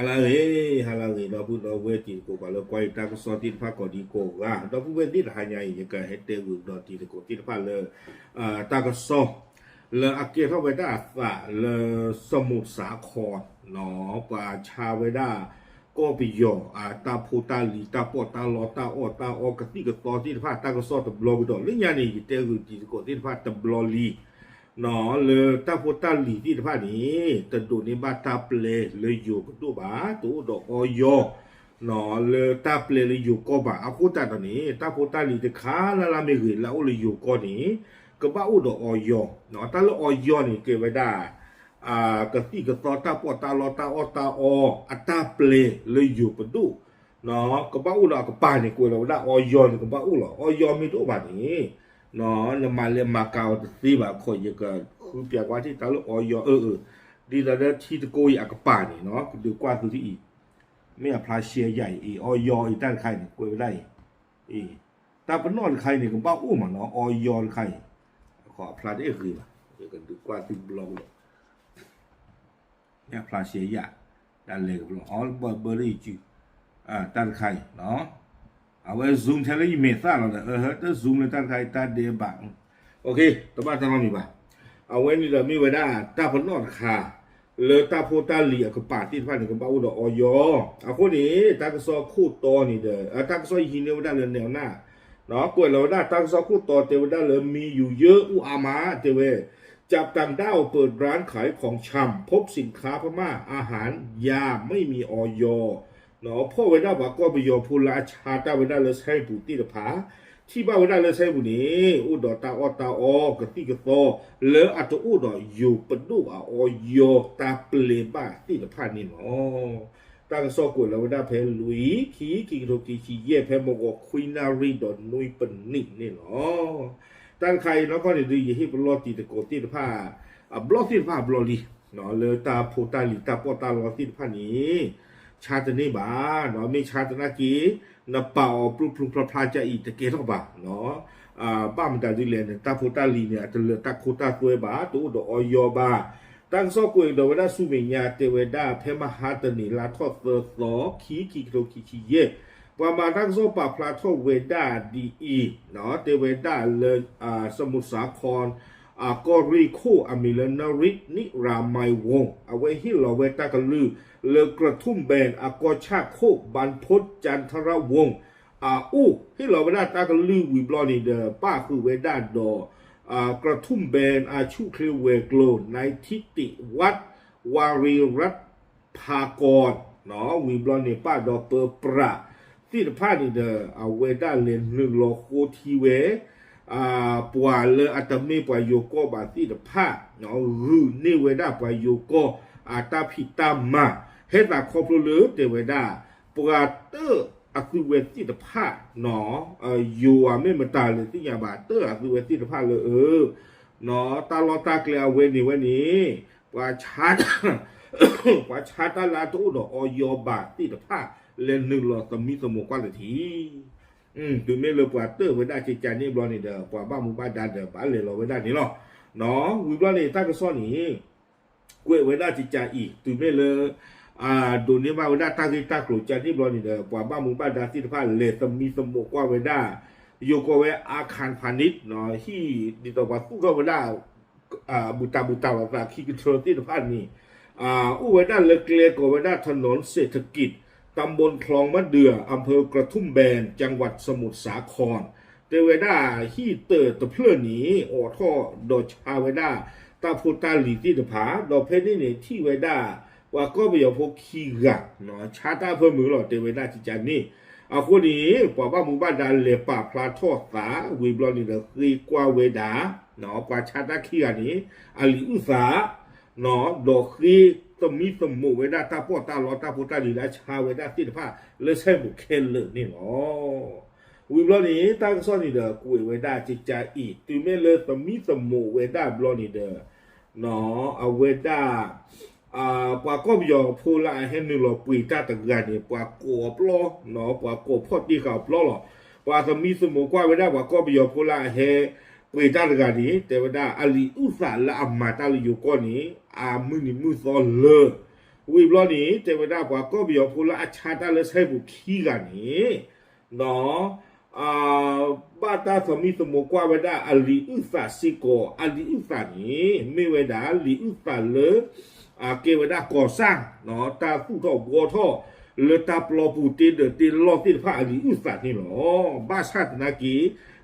alare halare babu no wetin ko balo kwai tang so tin pha ko di ko la do pu we dit ha nyai ye ka hete wu do ti ko ti pha le ta ko so le akie tho we da fa le somu sa kho no pa cha we da ko pi yo a ta pu ta li ta po ta lo ta o ta o ka ti ko to ti pha ta ko so to blog do le nyani ye te wu ti ko ti pha ta blog li ปอตาลอตาออตาออกะติกะตอติฟาตากะซอตะบลอดอลิญานี่เลอเลยตาโพตาหลีที่ท่านี้ตะดูนี่บาตาเปลเลยอยู่กับตัวบาตัวดอกออยเนาะเลยตาเปลเลยอยู่ก็บาอาคูตาตอนนี้ตาโพตาหลีจะขาละละไม่ห็นแล้วเลยอยู่ก็นี้ก็บ้าอุดอกออยเนาะตาละออยนี่เก็บไว้ได้อ่ากะติกะตอตาปอตาลอตาออตาออัตตาเปลเลยอยู่กับตัวเนาะก็บ้าอุดอกก็ปานี่กูเราได้ออยนี่ก็บ้าอุดออยมีตัวบานี้ နော်လမလေမကောက်တီဘာခိုရကခုပြကွာတီတလို့အော်ယောအဲဒီလာတဲ့ချီတကိုရအကပါနေနော်ဒီကွာသူဒီမင်းအဖလားရှယ်ရိုက်အေအော်ယောအတက်ခိုင်းကိုယ်လိုက်အေတာပနော်ခိုင်းနေကပေါ့ဦးမနော်အော်ယောခိုင်းခေါ်အဖလားတဲ့ခေပါဒီကဒီကွာတီဘလော့လို့မင်းအဖလားရှယ်ရတန်လေကဘလော့အော်ဘယ်ဘယ်ရီချီအာတန်ခိုင်းနော် บล็อกเลยเนี่ยพลาเชียใหญ่ด้านเลยก็บล็อกอ๋อเบอร์เบอร์รี่จูอ่าด้านใครเนาะเอาไว้ zoom เมซ่าเราเนี่ยเออเฮ้ย zoom เลยตั้งใครตั้งเดียบังโอเคต่อมาทำมีป่ะเอาไว้นี่เรามีไว้ได้ตาพนอดคาเลยตาโพตาเหลี่ยกับปาที่พันหนึ่งกับบ้าอุดออยเอาคนนี้ตากระซอคู่ตอนี่เด้อเออตากระซอยินเนี่ยได้เลยแนวหน้าเนาะกวยเราได้ตากระซอคู่ตอเทวดาเลยมีอยู่เยอะอุอามาเทเวจับต่างด้าวเปิดร้านขายของชำพบสินค้าพม่าอาหารยาไม่มีออย เนาะพ่อเวลาบอกก็ไปยอพูลาชาตาเวลาเลยใช้บุตรผาที่บ้านเวลาเลยใช้บุนี้อุดอตาออตาออกะติกะโตเลออัตอุดออยู่ปดุอะออยตาเปลบ้าที่ตะพานี่เนาะตากะซอกุแล้วเวลาเพลุยขีขีโรกิขีเย่เพมกควินารีดอนนุยปนนี่นี่เนาะตันใครเนาะก็นี่ดีให้บลอติตะโกติตะพาอะบลอติตะพาบลอลีเนาะเลอตาโพตาลิตาปอตาลอติตะพานี้ ชาตินี้บาเนาะมีชาตินากีนะเป่าปลุกปลุกพระพาจะอีตะเกทบาเนาะอ่าป้ามตาดิเลนตาโพตาลีเนี่ยตะเลตะโคตาตัวยบาตูดออยบาตั้งซอกวยดวดาสุเมญาเตเวดาเพมหาตนีลาทอดเตอสอขีขีโคขีขีเยปามาตั้งโซปาพลาทอเวดาดีอีเนาะเตเวดาเลอ่าสมุทรสาคร อา กอริโคอามิลนารินิรามไมวงเอาไว้ฮิลอเวตากลือเลอกระทุ่มแบนอากอชาโคบันพศจันทรวงอาอูฮิลอเวดาตากลือวิบลอนีเดอป้าคือเวดาดออากระทุ่มแบนอาชุเคลเวโกลในทิติวัดวารีรัตพากรเนาะวิบลอนีป้าดอเปอร์ปราที่ผ้านี่เดอเอาเวดาเลนหนึ่งโลโคทีเว အာပွာလအတမေပွာယိုကောဘာတိတဖာနော်ရူနေဝေဒပွာယိုကောအာတဖိတမဟေတာခေါပလိုလေတေဝေဒပွာတအခုဝေတိတဖာနော်ယိုဝမေမတာလေတိယဘာတအခုဝေတိတဖာလေအနော်တာလောတာကလဝေနေဝေနေပွာချာပွာချာတလာတူတော့အောယောဘာတိတဖာလေနုလောသမီသမုကွာလေတီ อืมดูเมื่อเราปวดตื้อไม่ได้จิตใจนี่บล้อนี่เดอะกว่าบ้ามุบ้าดันเดอะบ้าเลยเราไม่ได้นี่เนาะน้องวิบล้อนี่ตั้งก็ซ่อนนี่กล้วยไม่ได้จิตใจอีกดูเมื่อเราอ่าดูนี้บ้าไม่ได้ตั้งที่ตั้งขลุ่ยใจนี่บล้อนี่เดอะกว่าบ้ามุบ้าดันสิทธิภาพเลยสมีสมบูกว่าไม่ได้อยู่กว่าไว้อาคารพาณิชย์เนาะที่ดีต่อกว่าสู้ก็ไม่ได้อ่าบุตาบุตาแบบคิดโทรสิทธิภาพนี่อ่าอู้ไว้ได้เลยเกลียกว่าไว้ได้ถนนเศรษฐกิจ ตำบลคลองมะเดืออำเภอกระทุ่มแบน จังหวัดสมุทรสาครเตเวดาฮีเตอร์ตะเพลื่อหนีออท่อดอชาเวดาตาพูตาหลีที่ตะผาดอกเพนี่เนี่ยที่เวดาว่าก็ไปเอาพวกขี้กักเนาะชาตาเพิ่มมือหรอเตเวดาจิจานี่เอาคนนี้บอกว่าหมู่บ้านดาเลป่าพลาทอดสาวีบลอนี่เดคือกว่าเวดาเนาะกว่าชาตาขี้อันนี้อลิอุสาเนาะดอกคี ตมีสมุเวดาตาปอตาลอตาพุตาลีลาชาเวดาติดผ้าเลใช้บุเคลเลนี่เนาะวิบลอนี่ตากซอนี่เดอกุยเวดาจิจาอีตุเมเลตมีสมุเวดาบลอนี่เดอเนาะอเวดาอ่าปาก็ยอพูลาเฮนนี่ลอปุยตาตะกานี่ปาโกปลอเนาะปากโกพอดีเขาปลอหรอปาสมีสมุกว่าเวดาปาก็ยอพูลาเฮ ပေတာတကဒီတေဝဒအလီဥစာလာအမတာလီယိုကောနီအာမူနီမူသောလေဝဝီဘလောနီတေဝဒဘွာကောဘီယောဖူလာအချာတာလက်ဆိုင်ဘူးခီကနေနော်အာဘာတာသမီသမကွာဝဒအလီဥဖာစီကိုအလီဥဖာနီမေဝဒလီဥဖာလေအာကေဝဒကောဆာနော်တာဖူတော့ဘောတော့ လေတာပလောပူတေဒတေလောတေဖာအလီဥဖာနီလောဘာသတ်နာကီ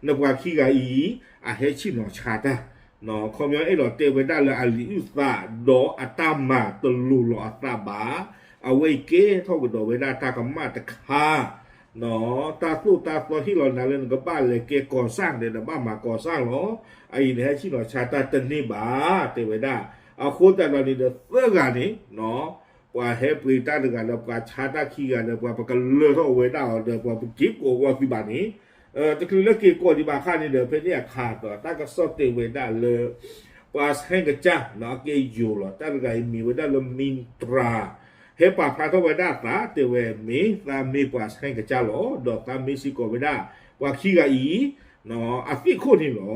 နဘွာခီကီအဟဲချိနော်ချာတာ နော်ခေါမျောအဲ့တော့တေဝဒလအလီဥသဒောအတမတလူလောအတဘာအဝေကေထောက်တော်ဝေဒတာကမတခါနော်တာသုတာသောဟီလောနာလန်ကပါလေကေကောsang de ba ma ko sang lo ai ne chi lo cha ta ta ni ba te we da a kho ta lo ni de thơ ga ni no wa he pri ta de ga lo ka cha ta khi ga lo pa ka le ro we da de pa ki ko wa fi ba ni เออตะคือเลิกกีโกดีบาค่านี่เด้อเพิ่นเนี่ยขาดต่อตาก็สอดเตเวดาเลยว่าให้กะจ้าเนาะเกอยู่หรอตาก็มีเวดาลมินตราเฮปาพาทเวดาตาเตเวมีตามีปัสให้กะจ้าหรอดอกตามีสิโกเวดาว่าขี้กะอีเนาะอาฟิโคนี่หรอ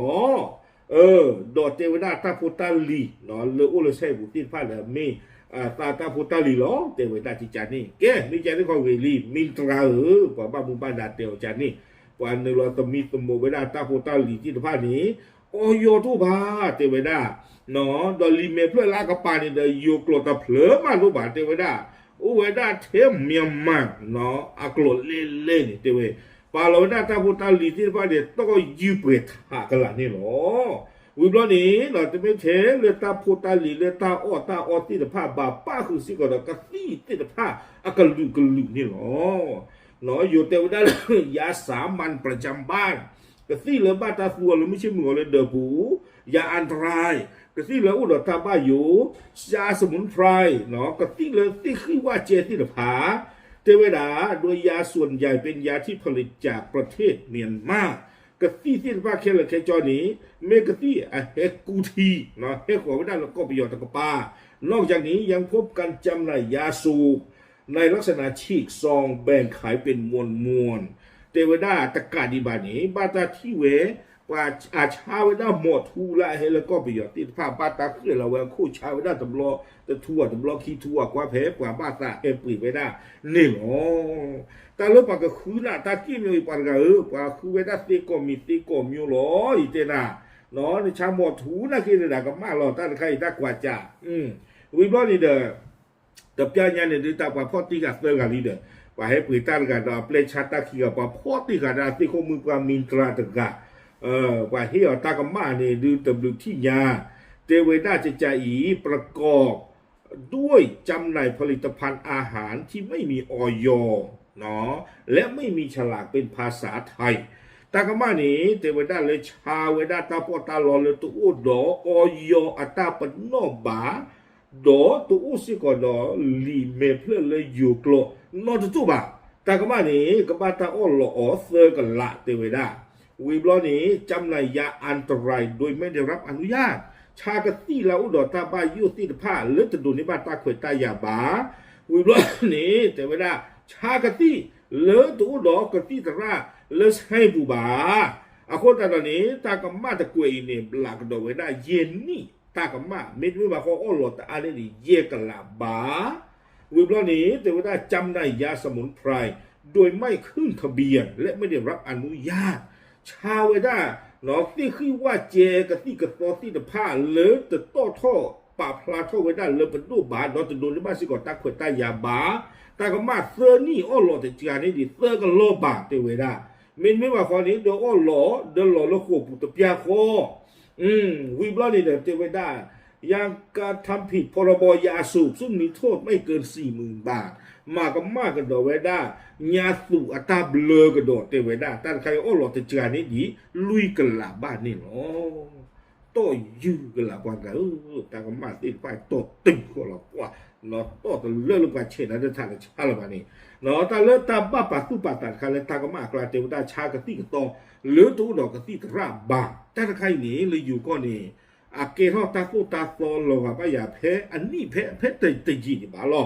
เออดอกเทวดาตาพุตาลีเนาะเลโอเลใช้บุติพาเลมีอ่า ตาตาพุตาลีหรอเทวดาที่จานี่แกมีจานี่ก็เวลีมินตราเออปะบาบุบาดาเตวจานี่ วันนึงเราตมีตมเวดาตาโพตาลีที่ผ้านี้โอโยทุบาเตเวดาเนาะดอลีเมเพื่อลากปานี่เดโยกลตะเพลมาลูบาเตเวดาโอเวดาเทมเมียมากเนาะอากลเล่เล่นี่เตเวปาโลดาตาโพตาลีที่ผ้าเนี่ยต้องยูเปทากละนี่หรอ วิบลนี้เราจะไม่เทเลตาโพตาลีเลตาออตาออติดผ้าบาป้าคือสิกอดกะตีติดผ้าอากลุกลุนี่หรอเนาะอยู่เตวได้ยาสามัญประจำบ้านกะซี่เหลือบ้านตาฟัวหรือไม่ใช่หมือเลยเดอปูยาอันตรายกะซี่เหลืออุดรตาบ้าอยู่ยาสมุนไพรเนาะกะซี่เหลือที่คือว่าเจติดผาเทวดาโดยยาส่วนใหญ่เป็นยาที่ผลิตจากประเทศเมียนมา กตีที่ว่าเคลเคจอนี้เมกตีอะเฮกูทีเนาะเฮขอไม่ได้แล้วก็ประโยชน์ตะกปานอกจากนี้ยังพบการจำหน่ายยาสูบในลักษณะฉีกซองแบ่งขายเป็นมวลมวลเทวดาตะกาดิบานีบาตาที่เวว่าอาชาเวดาหมดทูละเฮแล้วก็ไปหยอดติดผ้าบาตาคือเราเวคู่ชาเวดาตำลอตะทั่วตำลอขี้ทั่วกว่าเพกว่าบาตาเอปีเวดานี่หรอ ตาลูกปากก็คือละตากิมีปากก็เออปากคือเวลาตีกอมีตีกอมีหรออีเจน่ะหรอในชาหมอถูนะคินเลยนะก็มาล้อตาใครตากว่าจ่าอืมวิบล้อนี่เด้อกับเจ้าเนี่ยเดือตาปาพ่อตีกับเสือกันนี่เด้อว่าให้ปีตันกันเราเปลชาตาขี้กับปาพ่อตีกันนะตีคมือกวามินตราตะกะเออว่าเฮียตากับมาเนี่ยดูตำลึงที่ยาเตเวด้าจะจะอีประกอบด้วยจำหน่ายผลิตภัณฑ์อาหารที่ไม่มีออยอ เนาะและไม่มีฉลากเป็นภาษาไทยตากมานี่เทวดาเลยชาเวดาตาปอตาลอเลยตุอุดอออยอัตตาปนโนบาดอตัวอุสิก็ดอลีเมเพลเลยอยู่กลนอตุบะตากมานีกบาตาอ้อลอเซอกันละเตเวดาวีบลอนี้จำหน่ายยาอันตรายโดยไม่ได้รับอนุญาต ชากะตี้ลาอุดอตาบายุติดผ้าเลือดดูนิบาตาขวยตายาบาวีบลอนี้เตเวดา ชากะตีเลือดอุดอกะตี้ตระเลือให้บูบาอาคนตานี้ตากมาตะกวยนี่บลากดอกเวดาเย็นนี่ตากมาเม็ดวิบาเขาอ้อหลอดแต่อะไรนี่เยกละบาวิบลอนี้แต่ว่าจำได้ยาสมุนไพรโดยไม่ขึ้นทะเบียนและไม่ได้รับอนุญาต ชาวเวด้าเนาะที่คือว่าเจกับที่กับตอที่ตะผ้าเลอแต่ต้อท่อ ปาพลาท่อเวด้เลอเป็นรูปบาเนาจะโดนในบ้านสิกอตาขวดตายาบาตากมาเซอร์นี่อ้อหลอดแต่จานี่ดิเซอร์ก็โลบาเตเวด้าเมนไม่ว่าคนนี้เดออ้อหลอเดอหลอแล้วโคปุตะเปียโคอืมวิบลอนี่เดเตวได้ยังการทำผิดพรบยาสูบซึ่งมีโทษไม่เกินสี่หมื่นบาท มาก็มากกันดอกไว้ได้ยาสูบอัตราเบลอกันดอเตวได้แต่ใครอ้อหลอดแต่จานี้ดีลุยกันละบ้านนี่เนาะ ตยื้อกันละกว่ากันเออแต่ก็มาติดไปตตึงก็ละกว่าเนาะต่อแต่เรื่องลูกว่าเช่นนั้นจะทานชาละบ้านนี่เนาะแต่เลิกตามบ้าป่าตู้ป่าตัดคันเลยตาก็มากลาเทวดาชากะติกตอหรือตัวดอกกะติกระบาแต่ถ้าใครหนีเลยอยู่ก็นี่อาเกทอตาโกตาโตโลกะปะอย่าแพ้อันนี้แพ้แพ้แต่แต่จีนี่บาลอ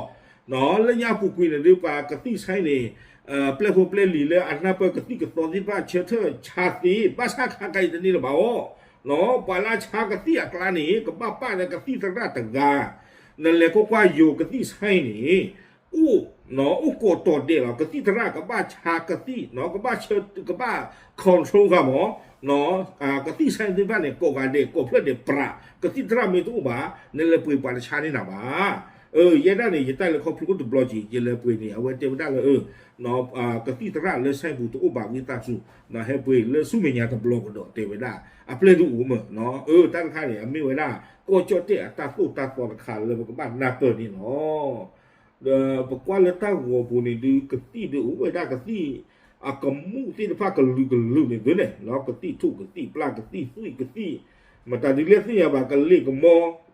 เนาะแล้วยาผู้คุยเนี่ยหรือปากะติใช้นี่เอ่อเปลโฮเปลลีเลยอันนั้นเปกะติกตอนที่บ้าเชเธอชาติบ้าชาคาไกตนี่หรือเปล่า เนาะปาลาชากะตีอักลานี่กับ้าป้าเนี่ยกะติตระตะกานั่นแหละก็ว่าอยู่กับที่ใช่นี่อู้เนาะอู้โกตัวเดียวกับที่ทรากับบ้าชากะที่เนาะกับบ้าเชิดกับบ้าคอนโทรลกับหมอเนาะอ่ากะที่ใช่ที่บ้านเนี่ยโกกันเด็กกเพื่อเด็กปรากะที่ทราไม่ตู้บ้านั่นแหละปุยปาชานี่นะบ้า เออยันนั่นนี่ยันได้เลยเขาพูดตัวบล็อกจียันเลยปุยนี่เอาไว้เจ้าได้เลยเออเนาะอ่ากะที่ทราเลยใช่บุตรอุบาวิตาสุนะให้ปุยเลยสู้ไม่ยากตัวบล็อกดอกเทวดาอ่ะเปลี่ยนดูอุ้มเนาะเออตั้งค่าเนี่ยไม่ไว้ได้ก็จดเตะตาตู้ตาปอดขาเลยมันก็บ้านนาเปิดนี่เน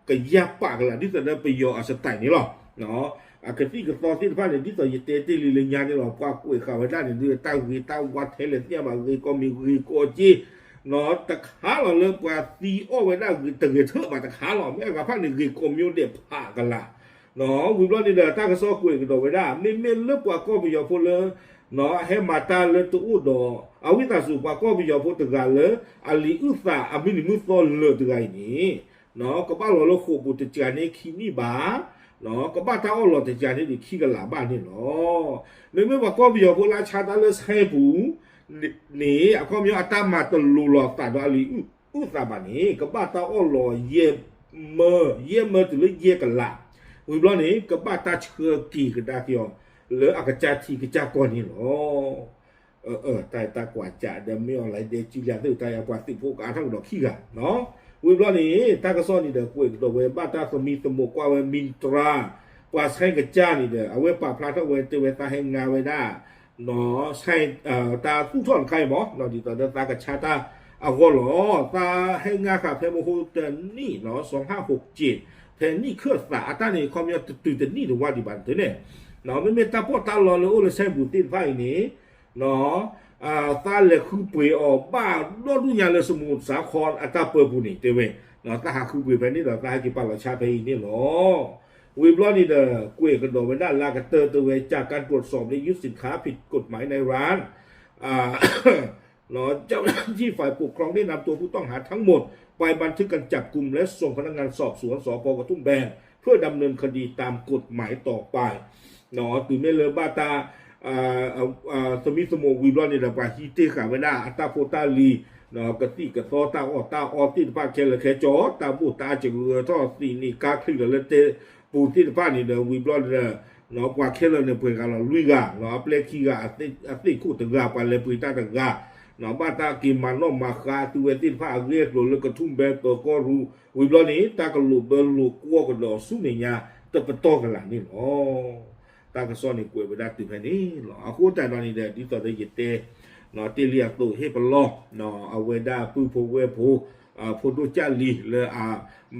าะ uh, berkuala tahu apa ni dia keti dia ubah dah keti akamu ti depa ke lu ke lu ni gune no keti tu keti pla keti sui keti mata dilihat ni ya ba ke li ke mo ke ya pa ke la di sana pe yo asetai ni lo no a keti ke to ti depa ni di to ye te te li le nya ni lo pa ku ka wa da ni dia ta wi ta wa te le ti ba ri ko mi ri ko ji เนาะตะขาเราเริ่มกว่าตีโอไว้ได้คือตะเกียเถอะมาตะขาเราไม่กับพันหนึ่งคือกลมโยนเด็บผ่ากันละ no we blood in the ta so ku ke do we da me me le kwa ko bi yo fo le no he mata le tu u do a wi ta su kwa ko bi yo fo te ga le ali u sa a mi ni mu so le te ga ni no ko ba lo lo khu bu te cha ni khi ni ba no ko ba ta o lo te cha ni di khi ga la ba ni no me me ba ko bi yo fo la cha ta le sai bu ni a ko mi a ta ma to lu lo ta do ali u u sa ba ni ko ba ta o lo ye mơ ye mơ tu le ye ka la ဝီဘလနေကပတာချကီကဒါကျော်လေအကချာတီကချာကောနီလောเออเออตายตากว่าจะเดมีอะไรเดจิลาตึตายกว่าติพวกอาทั้งดอกขี้กะเนาะ ဝေဘလနေတကစောနေတယ်ကိုယ်တော့ဝေဘတာသမီသမကွာဝေမင်တရာကွာဆိုင်ကကြနေတယ်အဝေပါဖလာတော့ဝေတေဝေတာဟေငါဝေဒါနော်ဆိုင်အာတာသူ့ထွန်ခိုင်ဘောနော်ဒီတော့တာကချာတာအကောလောတာဟေငါခဖဲမဟုတ်တနီနော်2567ဖဲနီခတ်တာအတနေခေါ်မြတ်တူတနီတော့ဝါဒီပါတယ်နော်မမေတာပေါ်တာလောလို့လို့ဆိုင်ဘူးတင်ဖိုင်နေနော် อตาแหงงาค่ะเพมโหเตนี่เนาะ2567แต่นี่เครือสาตานี่ความยาวตื่นแต่นี่ถึงว่าดิบันเถอะเนี่ยเนาะไม่เมตาพ่อตาลอเลยโอ้เลยใช้บุตรไฟนี่เนาะอ่าตาเลยคือป่วยออกบ้าโดนดุญาเลยสมุทรสาครอัตาเปิดบุนี่เตเวเนาะตาหาคือป่วยไปนี่เนาะตาหากิปาลชาไปนี่เนาะวิบล้อนี่เด้อกวยกระโดดไปด้านลากระเตอร์ตัวเวจากการตรวจสอบในยึดสินค้าผิดกฎหมายในร้านอ่าเนาะเจ้าหน้าที่ฝ่ายปกครองได้นำตัวผู้ต้องหาทั้งหมด ไปบันทึกการจับกลุ่มและส่งพนักงานสอบสวนสพกระทุ่มแบนเพื่อดำเนินคดีตามกฎหมายต่อไปเนาะตื่นไม่เลยบ้าตา semua wibulan ni dapat hiti kan benda atau pota li no kati ke to ta o ta o ti pa ke le ke cho ta bu ta ji ru to si ni ka khri le te bu ti pa ni de wibulan de no kwa ke le ne pwe ka lo lui ga no ple ki ga ati ati ku te ga pa le pwe ta te ga no ba ta ki ma no ma kha tu we ti pa ge lo le ke thum be to ko ru wibulan ni ta ka lu be lu ko ko do su ni nya te pa to ka la ni no တာကစောနေကွယ်ဝဒတိဖနေလောအခုတိုင်တော်နေတဲ့ဒီတော်တဲ့ရတဲ့နော်တေလီယာတို့ဟေဘလောနော်အဝေဒာပူဖိုဝဲဖိုအဖိုဒိုချာလီလေအာ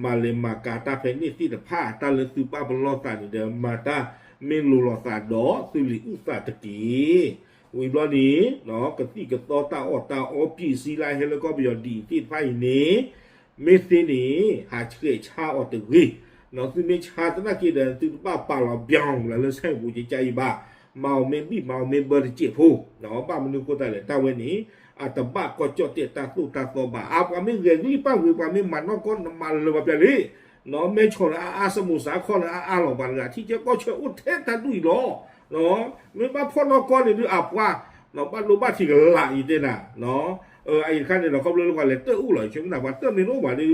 မာလေမာကာတာဖဲနီစီတဖာတာလေသူပဘလောတာနေတယ်မာတာမင်းလိုလောတာတော့သူလီဥပတတိဝီဘလောနီနော်ကတိကတော်တာအော်တာအော်ပီစီလိုက်ဟဲလကောပီယောဒီတိဖိုင်နေမေစင်းနေဟာချေချာအော်တဂီ เนา老子没吃的那给人，都把把老彪了，了三五就加一把，毛没比毛没不的解剖，然后把我们เ过าเ，但问你。อาตบะก็จอเตตาตุตาโตบ้าอาปามิเรียนนี่ป้าวิปามิมันนอกก้นมันเลยแบบนี้เนาะไม่ชนอาอาสมุสาครอาอาหลอบันละที่เจ้าก็เชื่ออุเทตาดุยรอเนาะไม่บ้าพ่อนอกก้นเนี่ยดูอาบว่าเนาะบ้านรู้บ้านที่กันละอีเดน่ะเนาะเออไอ้ขั้นเนี่ยเราเข้าเรื่องว่าเลตเตอร์อู้เลยเชิงหนาว่าเตอร์ไม่รู้ว่าเนี่ย